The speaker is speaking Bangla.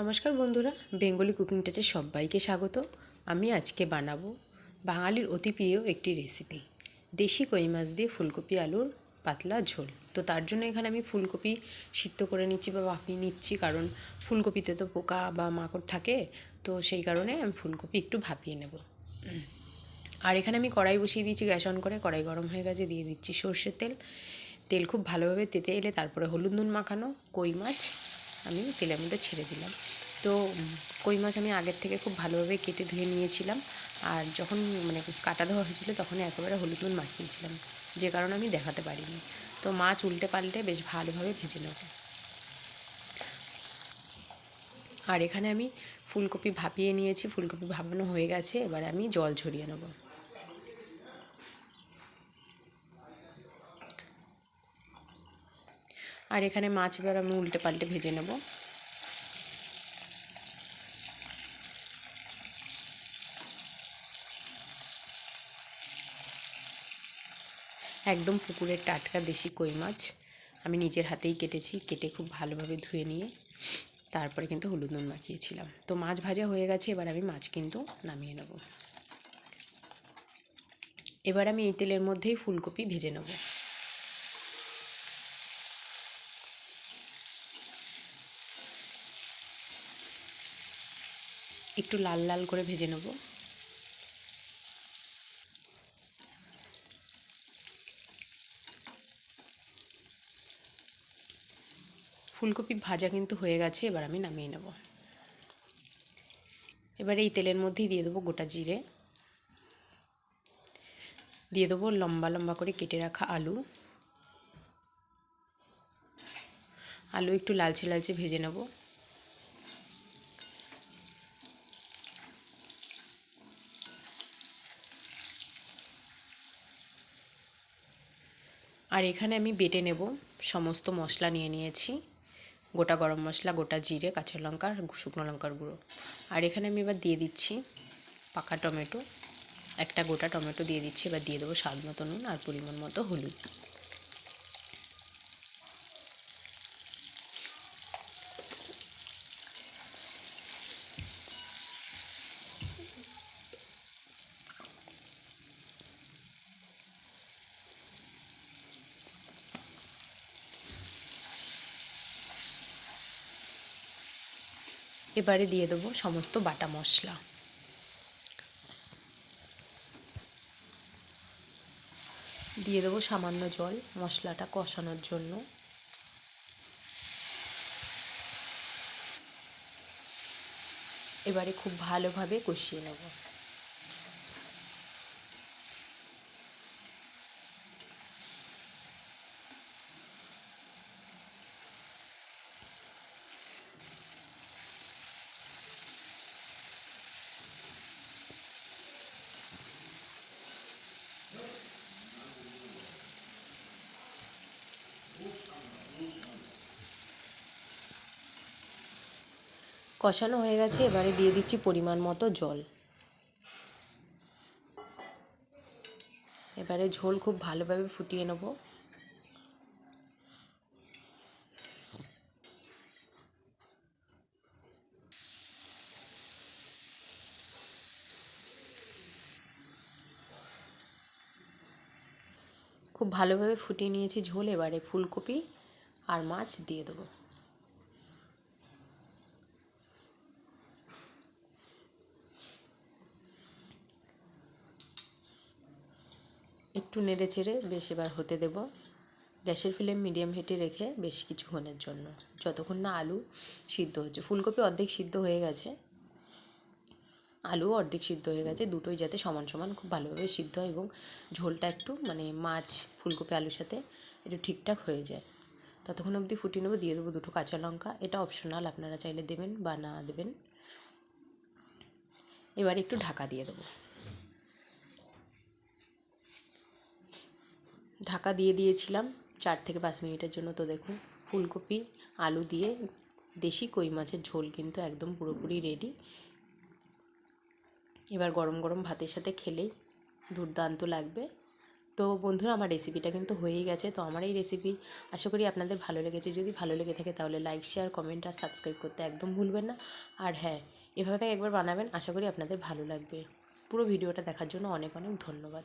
নমস্কার বন্ধুরা, বেঙ্গলি কুকিং টাচে সবাইকে স্বাগত। আমি আজকে বানাবো বাঙালির অতি প্রিয় একটি রেসিপি দেশি কই মাছ দিয়ে ফুলকপি, আলুর পাতলা ঝোল। তো তার জন্য এখানে আমি ফুলকপি সিদ্ধ করে নিচ্ছি বা ভাপিয়ে নিচ্ছি, কারণ ফুলকপিতে তো পোকা বা মাকড় থাকে, তো সেই কারণে আমি ফুলকপি একটু ভাপিয়ে নেব। আর এখানে আমি কড়াই বসিয়ে দিয়েছি, গ্যাস অন করে কড়াই গরম হয়ে গেছে, দিয়ে দিচ্ছি সর্ষের তেল। তেল খুব ভালোভাবে তেতে এলে তারপরে হলুদ নুন মাখানো কই মাছ আমি তেলের মধ্যে ছেড়ে দিলাম। তো কই মাছ আমি আগের থেকে খুব ভালোভাবে কেটে ধুয়ে নিয়েছিলাম। আর যখন মানে কাটা ধোয়া হয়েছিল তখন একেবারে হলুদ নুন মাখিয়েছিলাম। যে কারণে আমি দেখাতে পারিনি। তো মাছ উল্টে পাল্টে বেশ ভালোভাবে ভেজে নেব। আর এখানে আমি ফুলকপি ভাপিয়ে নিয়েছি। ফুলকপি ভাপানো হয়ে গেছে। এবার আমি জল ঝরিয়ে নেব। আর এখানে মাছ এবার আমি উল্টে পাল্টে ভেজে নেব। একদম পুকুরের টাটকা দেশি কই মাছ। আমি নিজের হাতেই কেটেছি, কেটে খুব ভালোভাবে ধুয়ে নিয়ে তারপরে কিন্তু হলুদ নুন মাখিয়েছিলাম। তো মাছ ভাজা হয়ে গেছে, এবার আমি মাছ কিন্তু নামিয়ে নেব। এবার আমি এই তেলের মধ্যেই ফুলকপি ভেজে নেব। একটু লাল লাল করে ভেজে নেব। ফুলকপি ভাজা কিন্তু হয়ে গেছে, এবার আমি নামিয়ে নেব। এবার এই তেলের মধ্যেই দিয়ে দেবো গোটা জিরে। দিয়ে দেবো লম্বা লম্বা করে কেটে রাখা আলু। আলু একটু লালচে লালচে ভেজে নেব। আর এখানে আমি বেটে নেব সমস্ত মশলা নিয়ে নিয়েছি। গোটা গরম মশলা, গোটা জিরে, কাঁচা লঙ্কা আর শুকনো লঙ্কার গুঁড়ো। আর এখানে আমি এবার দিয়ে দিচ্ছি পাকা টমেটো। একটা গোটা টমেটো দিয়ে দিচ্ছি, এবার দিয়ে দেবো স্বাদ মতো নুন আর পরিমাণ মতো হলুদ। এবারে দিয়ে দেবো সমস্ত বাটা মশলা। দিয়ে দেবো সামান্য জল মশলাটা কষানোর জন্য। এবারে খুব ভালোভাবে কষিয়ে নেব। কষানো হয়ে গেছে, এবারে দিয়ে দিচ্ছি পরিমাণ মতো জল। এবারে ঝোল খুব ভালোভাবে ফুটিয়ে নেব। খুব ভালোভাবে ফুটিয়ে নিয়েছি ঝোল, এবারে ফুলকপি আর মাছ দিয়ে দেবো। একটু নেড়ে চেড়ে বেশ এবার হতে দেব। গ্যাসের ফ্লেম মিডিয়াম হিটে রেখে বেশ কিছুক্ষণের জন্য। যতক্ষণ না আলু সিদ্ধ হচ্ছে। ফুলকপি অর্ধেক সিদ্ধ হয়ে গেছে। আলু অর্ধেক সিদ্ধ হয়ে গেছে। দুটোই যাতে সমান সমান খুব ভালোভাবে সিদ্ধ হয় এবং ঝোলটা একটু মানে মাছ, ফুলকপি, আলুর সাথে একটু ঠিকঠাক হয়ে যায়। ততক্ষণ অবধি ফুটিয়ে নেব। দিয়ে দেবো দুটো কাঁচা লঙ্কা। এটা অপশনাল। আপনারা চাইলে দেবেন বা না দেবেন। এবার একটু ঢাকা দিয়ে দেবো। ঢাকা দিয়ে দিয়েছিলাম চার থেকে পাঁচ মিনিটের জন্য। তো দেখুন, ফুলকপি, আলু দিয়ে দেশি কই মাছের ঝোল কিন্তু একদম পুরোপুরি রেডি এবার গরম গরম ভাতের সাথে খেলেই দুর্দান্ত লাগবে। তো বন্ধুরা, আমার রেসিপিটা কিন্তু হয়েই গেছে। তো আমার এই রেসিপি আশা করি আপনাদের ভালো লেগেছে। যদি ভালো লেগে থাকে তাহলে লাইক শেয়ার কমেন্ট আর সাবস্ক্রাইব করতে একদম ভুলবেন না। আর হ্যাঁ এভাবে একবার বানাবেন, আশা করি আপনাদের ভালো লাগবে। পুরো ভিডিওটা দেখার জন্য অনেক অনেক ধন্যবাদ।